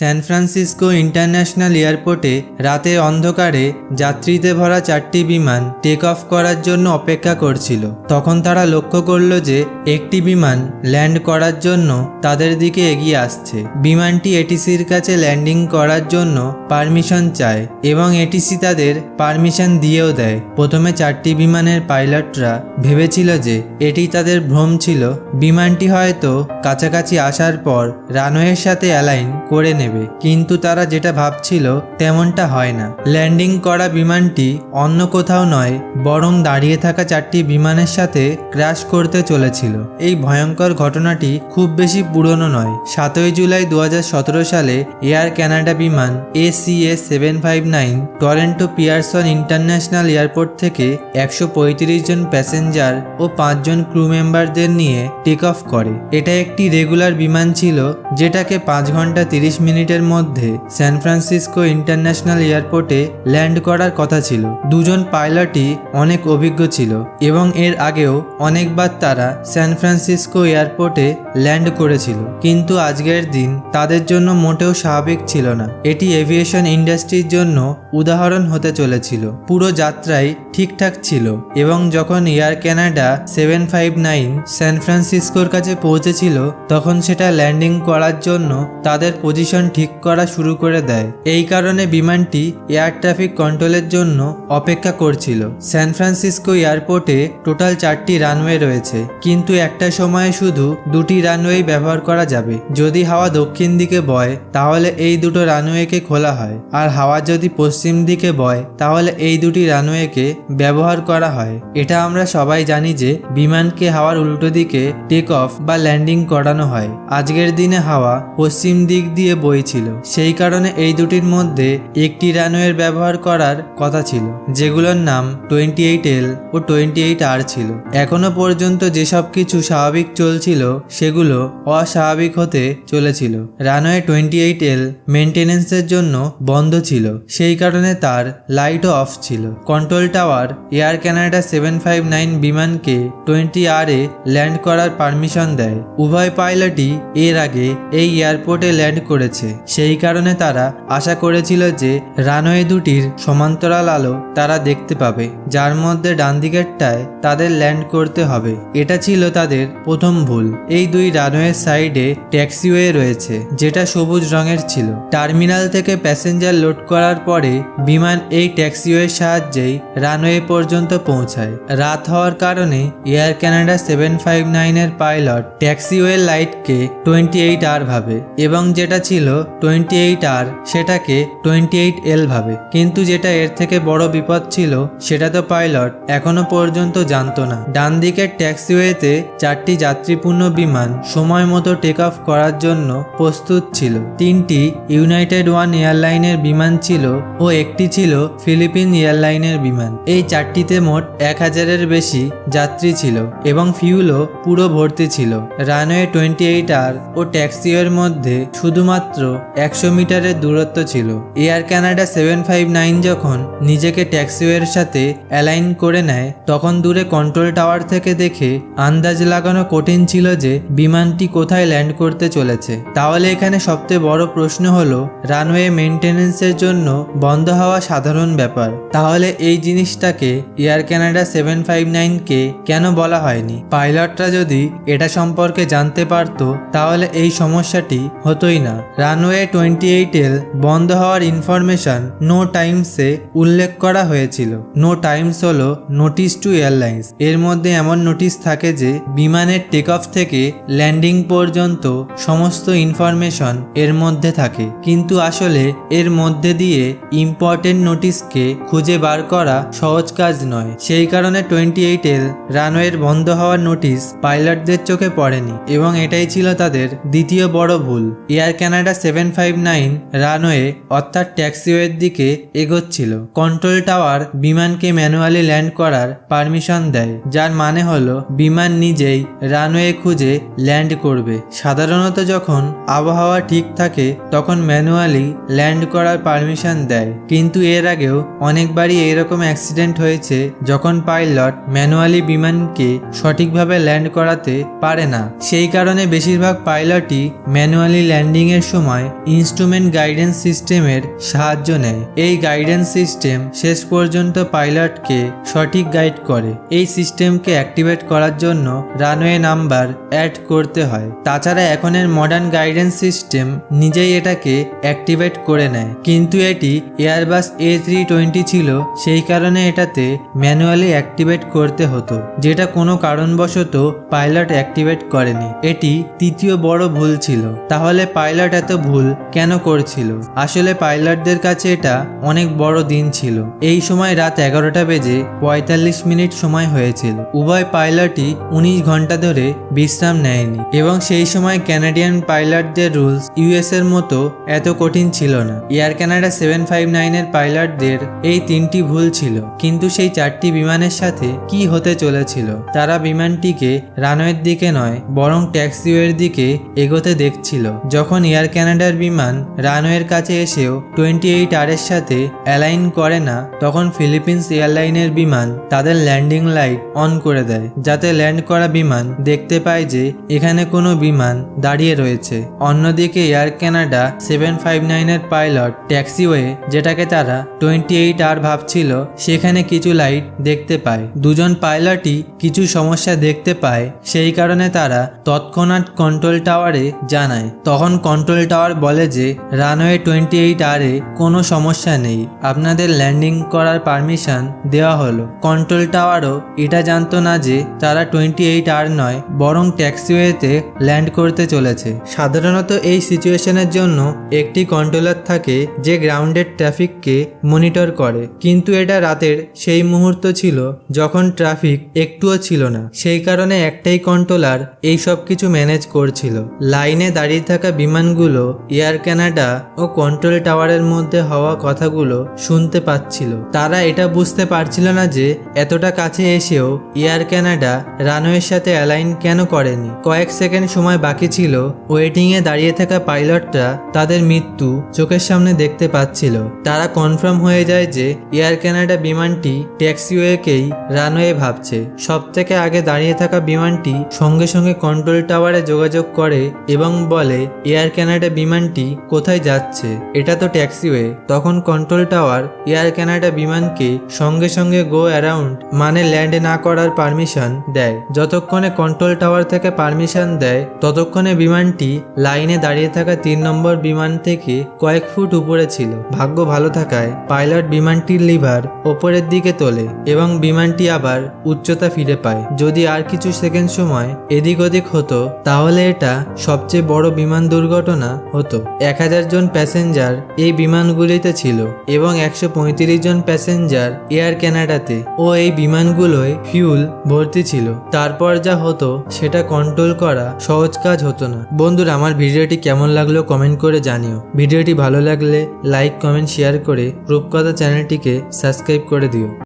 স্যান Francisco international এয়ারপোর্টে রাতের অন্ধকারে যাত্রীতে ভরা চারটি বিমান টেক অফ করার জন্য অপেক্ষা করছিল। তখন তারা লক্ষ্য করল যে একটি বিমান ল্যান্ড করার জন্য তাদের দিকে এগিয়ে আসছে। বিমানটি এটিসির কাছে ল্যান্ডিং করার জন্য পারমিশন চায় এবং এটিসি তাদের পারমিশন দিয়েও দেয়। প্রথমে চারটি বিমানের পাইলটরা ভেবেছিল যে এটি তাদের ভ্রম ছিল। বিমানটি হয়তো কাছাকাছি আসার পর রানওয়ের সাথে অ্যালাইন করে নেবে। কিন্তু তারা যেটা ভাবছিল, তেমনটা হয় না। ল্যান্ডিং করা বিমানটি অন্য কোথাও নয়, বরং দাঁড়িয়ে থাকা চারটি বিমানের সাথে ক্র্যাশ করতে চলেছিল। এই ভয়ঙ্কর ঘটনাটি খুব বেশি পুরনো নয়। সাতই জুলাই দু হাজার সতেরো সালে এয়ার কানাডা বিমান ACA seven five nine Toronto Pearson international airport থেকে একশো পঁয়ত্রিশ জন প্যাসেঞ্জার ও পাঁচজন ক্রু মেম্বারদের নিয়ে টেক অফ করে। এটা একটি রেগুলার বিমান ছিল, যেটাকে পাঁচ ঘণ্টা তিরিশ মিনিটের মধ্যে স্যান ফ্রান্সিসকো ইন্টারন্যাশনাল এয়ারপোর্টে ল্যান্ড করার কথা ছিল। দুজন পাইলটই অনেক অভিজ্ঞ ছিল এবং এর আগেও অনেকবার তারা স্যান ফ্রান্সিসকো এয়ারপোর্টে ল্যান্ড করেছিল। কিন্তু আজকের দিন তাদের জন্য মোটেও স্বাভাবিক ছিল না। এটি এভিয়েশন ইন্ডাস্ট্রির জন্য উদাহরণ হতে চলেছিল। পুরো যাত্রাই ঠিকঠাক ছিল এবং যখন Air Canada seven five nine San ফ্রান্সিসকোর কাছে পৌঁছেছিল, তখন সেটা ল্যান্ডিং করার জন্য তাদের পজিশন ঠিক করা শুরু করে দেয়। এই কারণে বিমানটি এয়ার ট্রাফিক কন্ট্রোলের জন্য অপেক্ষা করছিল। স্যান ফ্রান্সিসকো এয়ারপোর্টে টোটাল চারটি রানওয়ে রয়েছে, কিন্তু একটা সময়ে শুধু দুটি রানওয়েই ব্যবহার করা যাবে। যদি হাওয়া দক্ষিণ দিকে বয়, তাহলে এই দুটো রানওয়েকে খোলা হয়। আর হাওয়া যদি পশ্চিম দিকে বয়, তাহলে এই দুটি রানওয়েকে ব্যবহার করা হয়। এটা আমরা সবাই জানি যে বিমানকে হাওয়ার উল্টো দিকে টেক অফ বা ল্যান্ডিং করানো হয়। আজকের দিনে হাওয়া পশ্চিম দিক দিয়ে বইছিল সেই কারণে এই দুটির মধ্যে একটি রানওয়ের ব্যবহার করার কথা ছিল, যেগুলোর নাম টোয়েন্টি এইট এল ও টোয়েন্টি এইট আর ছিল। এখনও পর্যন্ত যেসব কিছু স্বাভাবিক চলছিল, সেগুলো অস্বাভাবিক হতে চলেছিল। রানওয়ে টোয়েন্টি এইট এল মেনটেনেন্সের জন্য বন্ধ ছিল, সেই কারণে তার লাইটও অফ ছিল। Control tower Air Canada seven five nine বিমানকে twenty R land করার পারমিশন দেয়। উভয় পাইলটই এর আগে এই এয়ারপোর্টে ল্যান্ড করেছে। সেই কারণে তারা আশা করেছিল যে রানওয়ে দুটির সমান্তরাল আলো তারা দেখতে পাবে, যার মধ্যে ডান দিকেরটায় তাদের ল্যান্ড করতে হবে। এটা ছিল তাদের প্রথম ভুল। এই দুই রানওয়ের সাইডে ট্যাক্সিওয়ে রয়েছে, যেটা সবুজ রঙের ছিল। টার্মিনাল থেকে প্যাসেঞ্জার লোড করার পরে বিমান এই ট্যাক্সিওয়ের সাহায্যেই রানওয়ে পর্যন্ত পৌঁছায়। রাত হওয়ার কারণে এয়ার কানাডা সেভেন ফাইভ নাইনের পাইলট ট্যাক্সিওয়ের লাইটকে টোয়েন্টি এইট আর ভাবে এবং যেটা ছিল টোয়েন্টি এইট আর সেটাকে টোয়েন্টি এইট এল ভাবে। কিন্তু যেটা এর থেকে বড় বিপদ ছিল সেটা তো পাইলট এখনও পর্যন্ত জানতো না। ডান দিকের ট্যাক্সিওয়েতে চারটি যাত্রীপূর্ণ বিমান সময় মতো টেক অফ করার জন্য প্রস্তুত ছিল। তিনটি ইউনাইটেড ওয়ান এয়ারলাইনের বিমান ছিল ও একটি ছিল ফিলিপিন এয়ারলাইনের বিমান। এই চারটিতে মোট এক হাজারের বেশি যাত্রী ছিল এবং ফিউলও পুরো ভর্তি ছিল। রানওয়ে টোয়েন্টি এইট আর ও ট্যাক্সিওয়ের মধ্যে শুধুমাত্র একশো মিটারের দূরত্ব ছিল। Air Canada seven five nine যখন নিজেকে ট্যাক্সিওয়ের সাথে অ্যালাইন করে নেয়, তখন দূরে কন্ট্রোল টাওয়ার থেকে দেখে আন্দাজ লাগানো কঠিন ছিল যে বিমানটি কোথায় ল্যান্ড করতে চলেছে। তাহলে এখানে সবচেয়ে বড় প্রশ্ন হলো, রানওয়ে মেনটেনেন্সের জন্য বন্ধ হওয়া সাধারণ ব্যাপার। তাহলে এই জিনিসটাকে এয়ার ক্যানাডা সেভেন ফাইভ নাইনকে কেন বলা হয়নি? পাইলটরা যদি এটা সম্পর্কে জানতে পারতো, তাহলে এই সমস্যাটি হতোই না। রানওয়ে টোয়েন্টি এইট এল বন্ধ হওয়ার ইনফরমেশন নো টাইমসে উল্লেখ করা হয়েছিল। নো টাইমস হলো নোটিশ টু এয়ারলাইন্স এর মধ্যে এমন নোটিশ থাকে যে, বিমানের টেক অফ থেকে ল্যান্ডিং পর্যন্ত সমস্ত ইনফরমেশন এর মধ্যে থাকে। কিন্তু আসলে এর মধ্যে দিয়ে ইম্পর্টেন্ট নোটিশকে খুঁজে বার করা সহজ কাজ নয়। সেই কারণে টোয়েন্টি এইট এল রানওয়ের বন্ধ হওয়ার নোটিশ পাইলটদের চোখে পড়েনি এবং এটাই ছিল তাদের দ্বিতীয় বড় ভুল। Air Canada seven five nine runway অর্থাৎ ট্যাক্সিওয়ের দিকে এগোচ্ছিল। কন্ট্রোল টাওয়ার বিমানকে ম্যানুয়ালি ল্যান্ড করার পারমিশন দেয়, যার মানে হলো বিমান নিজেই রানওয়ে খুঁজে ল্যান্ড করবে। সাধারণত যখন আবহাওয়া ঠিক থাকে, তখন ম্যানুয়ালি ল্যান্ড করার পারমিশন দেয়। কিন্তু এর আগেও অনেকবারই এরকম অ্যাক্সিডেন্ট হয়েছে যখন পাইলট ম্যানুয়ালি বিমানকে সঠিকভাবে ল্যান্ড করাতে পারে না। সেই কারণে বেশিরভাগ পাইলটই ম্যানুয়ালি ল্যান্ডিংয়ের সময় ইনস্ট্রুমেন্ট গাইডেন্স সিস্টেমের সাহায্য নেয়। এই গাইডেন্স সিস্টেম শেষ পর্যন্ত পাইলটকে সঠিক গাইড করে। এই সিস্টেমকে অ্যাক্টিভেট করার জন্য রানওয়ে নাম্বার অ্যাড করতে হয়। তাছাড়া এখনের মডার্ন গাইডেন্স সিস্টেম নিজেই এটাকে অ্যাক্টিভেট করে নেয়। কিন্তু এটি এয়ারবাস এ থ্রি টোয়েন্টি ছিল, সেই কারণে এটাতে ম্যানুয়ালি অ্যাক্টিভেট করতে হতো, যেটা কোনো কারণবশত পাইলট অ্যাক্টিভেট করেনি। এটি তৃতীয় বড় ভুল ছিল। তাহলে পাইলট এত ভুল কেন করছিল? আসলে পাইলটদের কাছে এটা অনেক বড় দিন ছিল। এই সময় রাত এগারোটা বেজে পঁয়তাল্লিশ মিনিট সময় হয়েছিল। উভয় পাইলটই উনিশ ঘণ্টা ধরে বিশ্রাম নেয়নি এবং সেই সময় ক্যানাডিয়ান পাইলটদের রুলস ইউএস এর মতো এত কঠিন ছিল না। এয়ার কানাডা সেভেন ফাইভ নাইনের পাইলটদের এই তিনটি ভুল ছিল। কিন্তু সেই চারটি বিমানের সাথে কি হতে চলেছিল? তারা বিমানটিকে রানওয়ের দিকে নয়, বরং ট্যাক্সিওয়ের দিকে এগোতে দেখছিল। যখন এয়ার কানাডার বিমান রানওয়ের কাছে এসেও টোয়েন্টি এইট আর এর সাথে অ্যালাইন করে না, তখন ফিলিপিন্স এয়ারলাইনের বিমান তাদের ল্যান্ডিং লাইট অন করে দেয়, যাতে ল্যান্ড করা বিমান দেখতে পায় যে এখানে কোনো বিমান দাঁড়িয়ে রয়েছে। অন্যদিকে এয়ার কানাডা সেভেন ফাইভ নাইনের পাইলট ট্যাক্সিওয়ে, যেটাকে তারা টোয়েন্টি এইট আর ভাবছিল, সেখানে কিছু লাইট দেখতে পায়। দুজন পাইলটই কিছু সমস্যা দেখতে পায়। সেই কারণে তারা তৎক্ষণাৎ কন্ট্রোল টাওয়ারে জানায়। তখন কন্ট্রোল টাওয়ার বলে যে রানওয়ে টোয়েন্টি এইট আরে কোনো সমস্যা নেই। আপনাদের ল্যান্ডিং করার পারমিশন দেওয়া হলো। কন্ট্রোল টাওয়ারও এটা জানতো না যে, তারা টোয়েন্টি এইট আর নয়, বরং ট্যাক্সিওয়েতে ল্যান্ড করতে চলেছে। সাধারণত এই সিচুয়েশনের জন্য একটি কন্ট্রোলার থাকে যে গ্রাউন্ডেড ট্রাফিককে মনিটর করে। কিন্তু এটা রাতের সেই মুহূর্ত ছিল যখন ট্রাফিক একটুও ছিল না। সেই কারণে একটাই কন্ট্রোলার এই সব কিছু ম্যানেজ করছিল। লাইনে দাঁড়িয়ে থাকা বিমানগুলো এয়ার ক্যানাডা ও কন্ট্রোল টাওয়ারের মধ্যে হওয়া কথাগুলো শুনতে পাচ্ছিল। তারা এটা বুঝতে পারছিল না যে এতটা কাছে এসেও এয়ার ক্যানাডা রানওয়ের সাথে অ্যালাইন কেন করেনি। কয়েক সেকেন্ড সময় বাকি ছিল ওয়েটিংয়ে দাঁড়িয়ে থাকা পাইলটরা তাদের মৃত্যু চোখের সামনে দেখতে পাচ্ছিল। তারা কনফার্ম হয়ে যায় যে এয়ার কানাডা বিমানটি ট্যাক্সিওয়েকেই রানওয়ে ভাবছে। সব থেকে আগে দাঁড়িয়ে থাকা বিমানটি সঙ্গে সঙ্গে কন্ট্রোল টাওয়ারে যোগাযোগ করে এবং বলে, এয়ার ক্যানাডা বিমানটি কোথায় যাচ্ছে? এটা তো ট্যাক্সিওয়ে তখন কন্ট্রোল টাওয়ার এয়ার ক্যানাডা বিমানকে সঙ্গে সঙ্গে গো অ্যারাউন্ড মানে ল্যান্ড না করার পারমিশন দেয়। যতক্ষণে কন্ট্রোল টাওয়ার থেকে পারমিশন দেয়, ততক্ষণে বিমানটি লাইনে দাঁড়িয়ে থাকা তিন নম্বর বিমান থেকে কয়েক ফুট উপরে ছিল। ভাগ্য ভালো থাকায় পাইলট বিমানটির লিভার ওপরের দিকে তোলে এবং বিমানটি আবার উচ্চতা ফিরে পায়। যদি আর কিছু সেকেন্ড সময় এদিক ওদিক হতো, তাহলে এটা সবচেয়ে বড় বিমান দুর্ঘটনা হতো। এক হাজার জন প্যাসেঞ্জার এই বিমানগুলিতে ছিল এবং একশো পঁয়ত্রিশ জন প্যাসেঞ্জার এয়ার ক্যানাডাতে ও এই বিমানগুলোয় ফিউল ভর্তি ছিল। তারপর যা হতো, সেটা কন্ট্রোল করা সহজ কাজ হতো না। বন্ধুরা, আমার ভিডিওটি কেমন লাগল কমেন্ট করে জানিও। ভিডিওটি ভালো লাগলে লাইক, কমেন্ট, শেয়ার করে রূপকথা চ্যানেলটিকে সাবস্ক্রাইব করে দিও।